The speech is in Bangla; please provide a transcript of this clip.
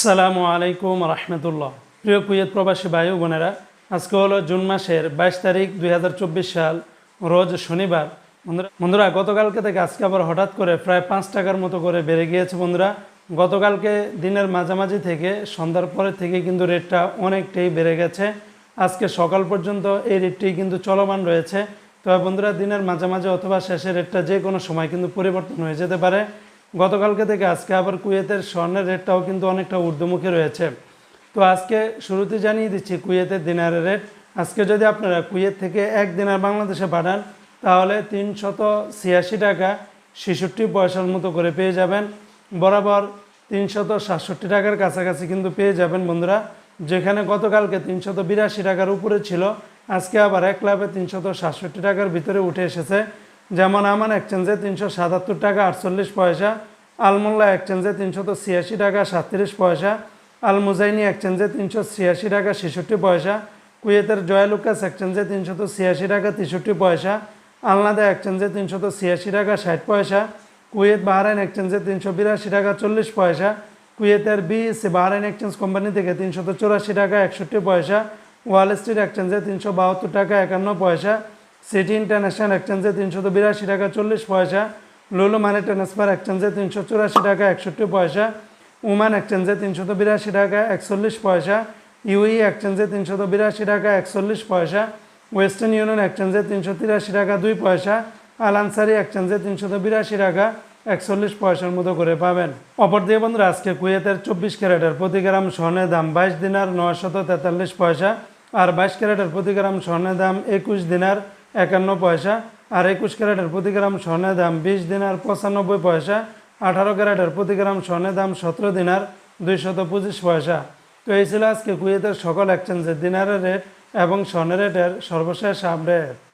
আসসালামু আলাইকুম রহমতুল্লাহ। প্রিয় কুয়েত প্রবাসী ও বোনেরা, আজকে হলো জুন মাসের বাইশ তারিখ দুই হাজার চব্বিশ সাল, রোজ শনিবার। বন্ধুরা বন্ধুরা, গতকালকে থেকে আজকে আবার হঠাৎ করে প্রায় পাঁচ টাকার মতো করে বেড়ে গিয়েছে বন্ধুরা। গতকালকে দিনের মাঝামাঝি থেকে সন্ধ্যার পরে থেকে কিন্তু রেটটা অনেকটাই বেড়ে গেছে। আজকে সকাল পর্যন্ত এই রেটটি কিন্তু চলমান রয়েছে। তবে বন্ধুরা, দিনের মাঝামাঝি অথবা শেষের রেটটা যে কোনো সময় কিন্তু পরিবর্তন হয়ে যেতে পারে। গতকালকে থেকে আজকে আবার কুয়েতের স্বর্ণের রেটটাও কিন্তু অনেকটা ঊর্ধ্বমুখী রয়েছে। তো আজকে শুরুতে জানিয়ে দিচ্ছি কুয়েতের দিনারের রেট। আজকে যদি আপনারা কুয়েত থেকে এক দিনার বাংলাদেশে পাঠান তাহলে তিনশত ছিয়াশি টাকা ছেষট্টি পয়সার মতো করে পেয়ে যাবেন। বরাবর তিনশত সাতষট্টি টাকার কাছাকাছি কিন্তু পেয়ে যাবেন বন্ধুরা। যেখানে গতকালকে তিনশত বিরাশি টাকার উপরে ছিল, আজকে আবার এক লাভে তিনশত সাতষট্টি টাকার ভিতরে উঠে এসেছে। যেমন আমান এক্সচেঞ্জে তিনশো সাতাত্তর টাকা, আটচল্লিশ পয়সা। আলমোল্লা এক্সচেঞ্জে তিনশত ছিয়াশি টাকা, সাতত্রিশ পয়সা। আল মুজাইনি এক্সচেঞ্জে তিনশো ছিয়াশি টাকা, ছেষট্টি পয়সা। কুয়েতের জয়ালুকাস এক্সচেঞ্জে তিনশত ছিয়াশি টাকা, তেষট্টি পয়সা। আলনাদা এক্সচেঞ্জে তিনশত ছিয়াশি টাকা, ষাট পয়সা। কুয়েত বাহরাইন এক্সচেঞ্জে তিনশো বিরাশি টাকা, চল্লিশ পয়সা। কুয়েতের বিএসসি বাহরাইন এক্সচেঞ্জ কোম্পানি থেকে তিনশত চুরাশি টাকা, একষট্টি পয়সা। ওয়াল স্ট্রিট এক্সচেঞ্জে তিনশো বাহাত্তর টাকা, একান্ন পয়সা। সিটি ইন্টারন্যাশনাল এক্সচেঞ্জে তিনশত বিরাশি টাকা চল্লিশ পয়সা লুলু মানি ট্রান্সফার এক্সচেঞ্জে তিনশো চুরাশি টাকা একষট্টি পয়সা উমান এক্সচেঞ্জে তিনশত বিরাশি টাকা একচল্লিশ পয়সা ইউই এক্সচেঞ্জে তিনশত বিরাশি টাকা একচল্লিশ পয়সা ওয়েস্টার্ন ইউনিয়ন এক্সচেঞ্জে তিনশো তিরাশি টাকা দুই পয়সা আল আনসারি এক্সচেঞ্জে তিনশত বিরাশি টাকা একচল্লিশ পয়সার মতো করে পাবেন। অপর দিয়ে বন্ধুরা, আজকে কুয়েতের চব্বিশ ক্যারেটের প্রতি গ্রাম স্বর্ণের দাম বাইশ দিনার নয়শত তেতাল্লিশ পয়সা, আর বাইশ ক্যারেটের প্রতি গ্রাম স্বর্ণের দাম একুশ দিনার একান্ন পয়সা, আর একুশ ক্যারেটের প্রতি গ্রাম স্বর্ণের দাম বিশ দিনার পঁচানব্বই পয়সা, আঠারো ক্যারেটের প্রতি গ্রাম স্বর্ণের দাম সতেরো দিনার দুইশত পঁচিশ পয়সা। তো এই ছিল আজকে কুয়েতের সকল এক্সচেঞ্জের দিনারের রেট এবং স্বর্ণের রেটের সর্বশেষ আপডেট